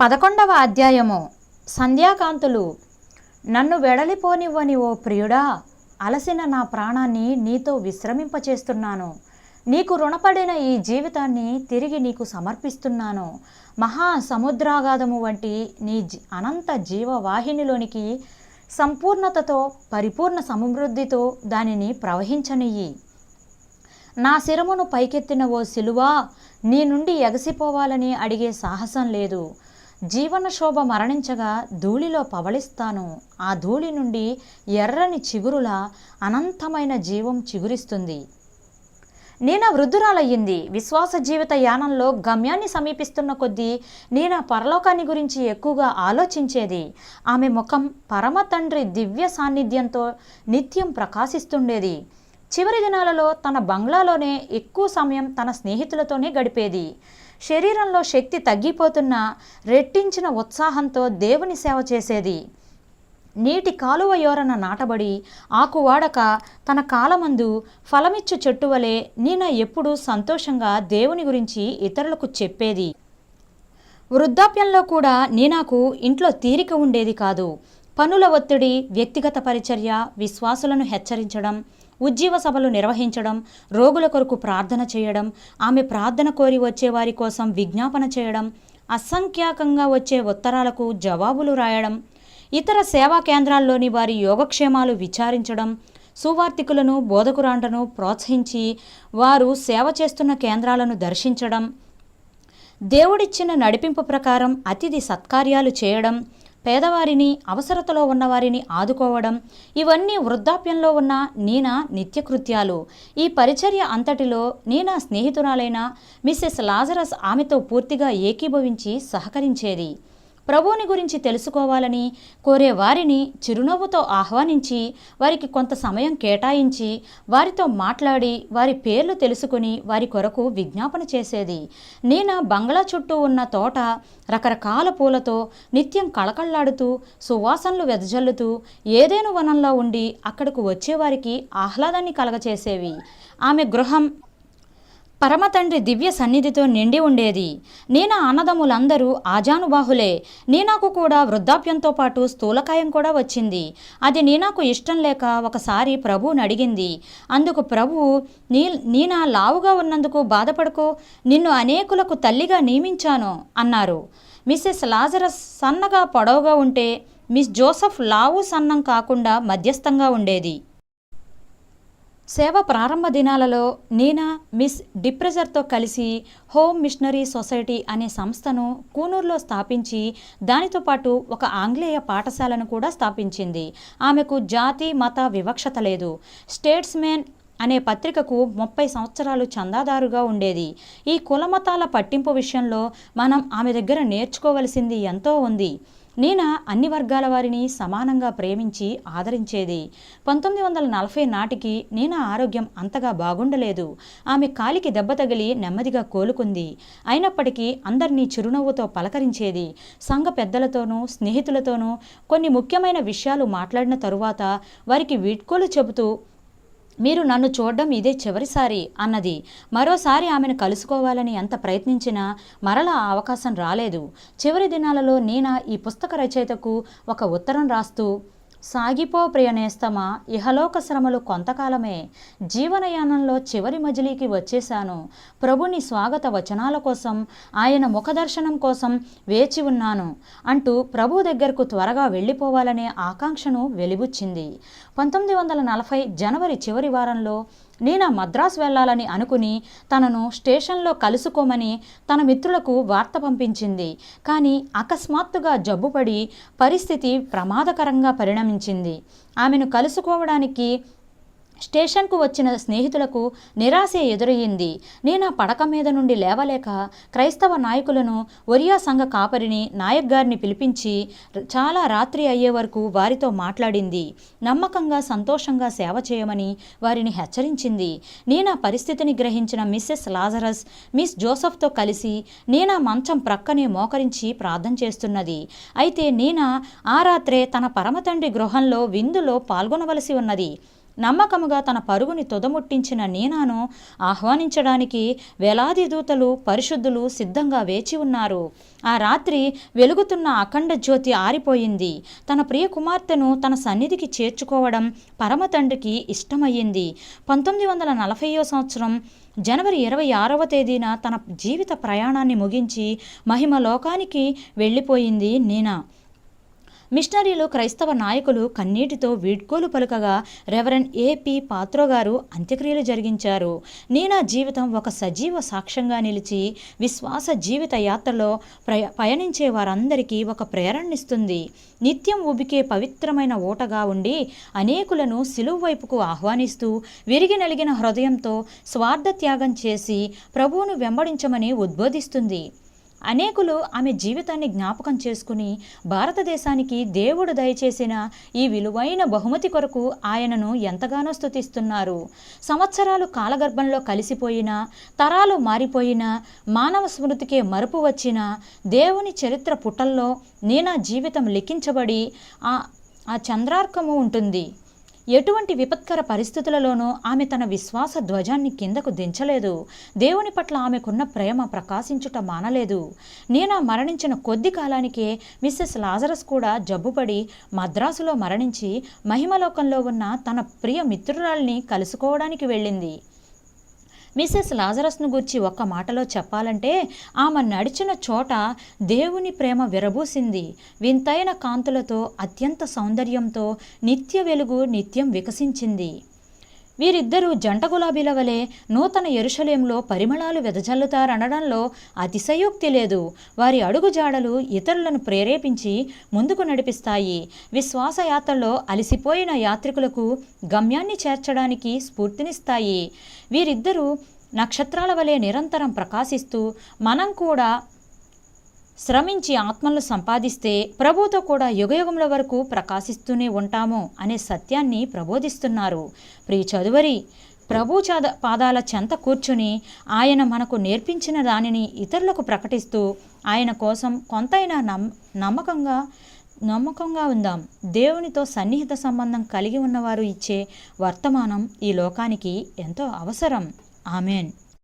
పదకొండవ అధ్యాయము. సంధ్యాకాంతులు నన్ను వెడలిపోనివ్వని ఓ ప్రియుడా అలసిన నా ప్రాణాన్ని నీతో విశ్రమింపచేస్తున్నాను. నీకు రుణపడిన ఈ జీవితాన్ని తిరిగి నీకు సమర్పిస్తున్నాను. మహా సముద్రాగాధము వంటి నీ అనంత జీవవాహినిలోనికి సంపూర్ణతతో పరిపూర్ణ సమృద్ధితో దానిని ప్రవహించనియ్యి. నా శిరమును పైకెత్తిన ఓ శిలువా నీ నుండి ఎగసిపోవాలని అడిగే సాహసం లేదు. జీవన శోభ మరణించగా ధూళిలో పవళిస్తాను. ఆ ధూళి నుండి ఎర్రని చిగురుల అనంతమైన జీవం చిగురిస్తుంది. నీనా వృద్ధురాలయ్యింది. విశ్వాస జీవిత యానంలో గమ్యాన్ని సమీపిస్తున్న కొద్దీ నీనా పరలోకాన్ని గురించి ఎక్కువగా ఆలోచించేది. ఆమె ముఖం పరమ తండ్రి దివ్య సాన్నిధ్యంతో నిత్యం ప్రకాశిస్తుండేది. చివరి దినాలలో తన బంగ్లాలోనే ఎక్కువ సమయం తన స్నేహితులతోనే గడిపేది. శరీరంలో శక్తి తగ్గిపోతున్న రెట్టించిన ఉత్సాహంతో దేవుని సేవ చేసేది. నీటి కాలువ యోరన నాటబడి ఆకు వాడక తన కాలమందు ఫలమిచ్చు చెట్టు వలె నేను ఎప్పుడూ సంతోషంగా దేవుని గురించి ఇతరులకు చెప్పేది. వృద్ధాప్యంలో కూడా నీనాకు ఇంట్లో తీరిక ఉండేది కాదు. పనుల ఒత్తిడి వ్యక్తిగత పరిచర్య విశ్వాసులను హెచ్చరించడం ఉజ్జీవ సభలు నిర్వహించడం రోగుల కొరకు ప్రార్థన చేయడం ఆమె ప్రార్థన కోరి వచ్చే వారి కోసం విజ్ఞాపన చేయడం అసంఖ్యాకంగా వచ్చే ఉత్తరాలకు జవాబులు రాయడం ఇతర సేవా కేంద్రాల్లోని వారి యోగక్షేమాలు విచారించడం సువార్థికులను బోధకురాంటను ప్రోత్సహించి వారు సేవ చేస్తున్న కేంద్రాలను దర్శించడం దేవుడిచ్చిన నడిపింపు ప్రకారం అతిథి సత్కార్యాలు చేయడం పేదవారిని అవసరతలో ఉన్నవారిని ఆదుకోవడం ఇవన్నీ వృద్ధాప్యంలో ఉన్న నీనా నిత్యకృత్యాలు. ఈ పరిచర్య అంతటిలో నీనా స్నేహితురాలైన మిస్సెస్ లాజరస్ ఆమెతో పూర్తిగా ఏకీభవించి సహకరించేది. ప్రభువుని గురించి తెలుసుకోవాలని కోరే వారిని చిరునవ్వుతో ఆహ్వానించి వారికి కొంత సమయం కేటాయించి వారితో మాట్లాడి వారి పేర్లు తెలుసుకుని వారి కొరకు విజ్ఞాపన చేసేది. నేను బంగ్లా చుట్టూ ఉన్న తోట రకరకాల పూలతో నిత్యం కళకళ్ళాడుతూ సువాసనలు వెదజల్లుతూ ఏదేను వనంలో ఉండి అక్కడకు వచ్చేవారికి ఆహ్లాదాన్ని కలగచేసేవి. ఆమె గృహం పరమతండ్రి దివ్య సన్నిధితో నిండి ఉండేది. నేనా అన్నదమ్ములందరూ ఆజానుబాహులే. నీనాకు కూడా వృద్ధాప్యంతో పాటు స్థూలకాయం కూడా వచ్చింది. అది నీనాకు ఇష్టం లేక ఒకసారి ప్రభువుని అడిగింది. అందుకు ప్రభువు నీ నీనా లావుగా ఉన్నందుకు బాధపడకు. నిన్ను అనేకులకు తల్లిగా నియమించాను అన్నారు. మిస్సెస్ లాజరస్ సన్నగా పొడవుగా ఉంటే మిస్ జోసఫ్ లావు సన్నం కాకుండా మధ్యస్థంగా ఉండేది. సేవ ప్రారంభ దినాలలో నీనా మిస్ డిప్రెజర్తో కలిసి హోమ్ మిషనరీ సొసైటీ అనే సంస్థను కూనూరులో స్థాపించి దానితో పాటు ఒక ఆంగ్లేయ పాఠశాలను కూడా స్థాపించింది. ఆమెకు జాతి మత వివక్షత లేదు. స్టేట్స్మెన్ అనే పత్రికకు ముప్పై సంవత్సరాలు చందాదారుగా ఉండేది. ఈ కులమతాల పట్టింపు విషయంలో మనం ఆమె దగ్గర నేర్చుకోవలసింది ఎంతో ఉంది. నేను అన్ని వర్గాల వారిని సమానంగా ప్రేమించి ఆదరించేది? పంతొమ్మిది వందల నలభై నాటికి నేను ఆరోగ్యం అంతగా బాగుండలేదు. ఆమె కాలికి దెబ్బ తగిలి నెమ్మదిగా కోలుకుంది. అయినప్పటికీ అందరినీ చిరునవ్వుతో పలకరించేది. సంఘ పెద్దలతోనూ స్నేహితులతోనూ కొన్ని ముఖ్యమైన విషయాలు మాట్లాడిన తరువాత వారికి వీడ్కోలు చెబుతూ మీరు నన్ను చూడడం ఇదే చివరిసారి అన్నది. మరోసారి ఆమెను కలుసుకోవాలని ఎంత ప్రయత్నించినా మరలా ఆ అవకాశం రాలేదు. చివరి దినాలలో నీనా ఈ పుస్తక రచయితకు ఒక ఉత్తరం రాస్తూ సాగిపో ప్రియనేస్తమా ఇహలోక శ్రమలు కొంతకాలమే జీవనయానంలో చివరి మజిలీకి వచ్చేశాను. ప్రభుని స్వాగత వచనాల కోసం ఆయన ముఖదర్శనం కోసం వేచి ఉన్నాను అంటూ ప్రభు దగ్గరకు త్వరగా వెళ్ళిపోవాలనే ఆకాంక్షను వెలిబుచ్చింది. పంతొమ్మిది వందల నలభై జనవరి చివరి వారంలో నీనా మద్రాసు వెళ్ళాలని అనుకుని తనను స్టేషన్లో కలుసుకోమని తన మిత్రులకు వార్త పంపించింది. కానీ అకస్మాత్తుగా జబ్బుపడి పరిస్థితి ప్రమాదకరంగా పరిణమించింది. ఆమెను కలుసుకోవడానికి స్టేషన్కు వచ్చిన స్నేహితులకు నిరాశ ఎదురయ్యింది. నేను ఆ పడక మీద నుండి లేవలేక క్రైస్తవ నాయకులను ఒరియా సంఘ కాపరిని నాయక్ గారిని పిలిపించి చాలా రాత్రి అయ్యే వరకు వారితో మాట్లాడింది. నమ్మకంగా సంతోషంగా సేవ చేయమని వారిని హెచ్చరించింది. నేను ఆ పరిస్థితిని గ్రహించిన మిస్సెస్ లాజరస్ మిస్ జోసఫ్తో కలిసి నీనా మంచం ప్రక్కనే మోకరించి ప్రార్థన చేస్తున్నది. అయితే నేనా ఆ రాత్రే తన పరమతండ్రి గృహంలో విందులో పాల్గొనవలసి ఉన్నది. నమ్మకముగా తన పరుగుని తొదముట్టించిన నీనాను ఆహ్వానించడానికి వేలాది దూతలు పరిశుద్ధులు సిద్ధంగా వేచి ఉన్నారు. ఆ రాత్రి వెలుగుతున్న అఖండ జ్యోతి ఆరిపోయింది. తన ప్రియ కుమార్తెను తన సన్నిధికి చేర్చుకోవడం పరమ తండ్రికి ఇష్టమయ్యింది. పంతొమ్మిది వందల నలభైయో సంవత్సరం జనవరి ఇరవై ఆరవ తేదీన తన జీవిత ప్రయాణాన్ని ముగించి మహిమ లోకానికి వెళ్ళిపోయింది నీనా. మిషనరీలు క్రైస్తవ నాయకులు కన్నీటితో వీడ్కోలు పలుకగా రెవరెన్ ఏపీ పాత్రో గారు అంత్యక్రియలు జరిగించారు. నీనా జీవితం ఒక సజీవ సాక్ష్యంగా నిలిచి విశ్వాస జీవిత యాత్రలో ప్రయ పయనించే వారందరికీ ఒక ప్రేరణనిస్తుంది. నిత్యం ఉబికే పవిత్రమైన ఓటగా ఉండి అనేకులను సిలువు వైపుకు ఆహ్వానిస్తూ విరిగి నలిగిన హృదయంతో స్వార్థ త్యాగం చేసి ప్రభువును వెంబడించమని ఉద్బోధిస్తుంది. అనేకులు ఆమె జీవితాన్ని జ్ఞాపకం చేసుకుని భారతదేశానికి దేవుడు దయచేసిన ఈ విలువైన బహుమతి కొరకు ఆయనను ఎంతగానో స్థుతిస్తున్నారు సంవత్సరాలు కాలగర్భంలో కలిసిపోయినా తరాలు మారిపోయినా మానవ స్మృతికే మరుపు వచ్చిన దేవుని చరిత్ర పుటల్లో నేనా జీవితం లిఖించబడి ఆ ఆ చంద్రార్కము ఉంటుంది. ఎటువంటి విపత్కర పరిస్థితులలోనూ ఆమె తన విశ్వాస ధ్వజాన్ని కిందకు దించలేదు. దేవుని పట్ల ఆమెకున్న ప్రేమ ప్రకాశించుట మానలేదు. నేను మరణించిన కొద్ది కాలానికే మిస్సెస్ లాజరస్ కూడా జబ్బుపడి మద్రాసులో మరణించి మహిమలోకంలో ఉన్న తన ప్రియ మిత్రురాల్ని కలుసుకోవడానికి వెళ్ళింది. మిసెస్ లాజరస్ను గురించి ఒక్క మాటలో చెప్పాలంటే ఆమె నడిచిన చోట దేవుని ప్రేమ విరబూసింది. వింతైన కాంతులతో అత్యంత సౌందర్యంతో నిత్య వెలుగు నిత్యం వికసించింది. వీరిద్దరూ జంట గులాబీల వలె నూతన ఎరుషలేంలో పరిమళాలు వెదజల్లుతారనడంలో అతిశయోక్తి లేదు. వారి అడుగుజాడలు ఇతరులను ప్రేరేపించి ముందుకు నడిపిస్తాయి. విశ్వాసయాత్రలో అలసిపోయిన యాత్రికులకు గమ్యాన్ని చేర్చడానికి స్ఫూర్తినిస్తాయి. వీరిద్దరూ నక్షత్రాల వలె నిరంతరం ప్రకాశిస్తూ మనం కూడా శ్రమించి ఆత్మలను సంపాదిస్తే ప్రభుతో కూడా యుగయుగముల వరకు ప్రకాశిస్తూనే ఉంటాము అనే సత్యాన్ని ప్రబోధిస్తున్నారు. ప్రియ చదువరి ప్రభు చాద పాదాల చెంత కూర్చుని ఆయన మనకు నేర్పించిన దానిని ఇతరులకు ప్రకటిస్తూ ఆయన కోసం కొంతైనా నమ్ నమ్మకంగా నమ్మకంగా ఉందాం. దేవునితో సన్నిహిత సంబంధం కలిగి ఉన్నవారు ఇచ్చే వర్తమానం ఈ లోకానికి ఎంతో అవసరం. ఆమెన్.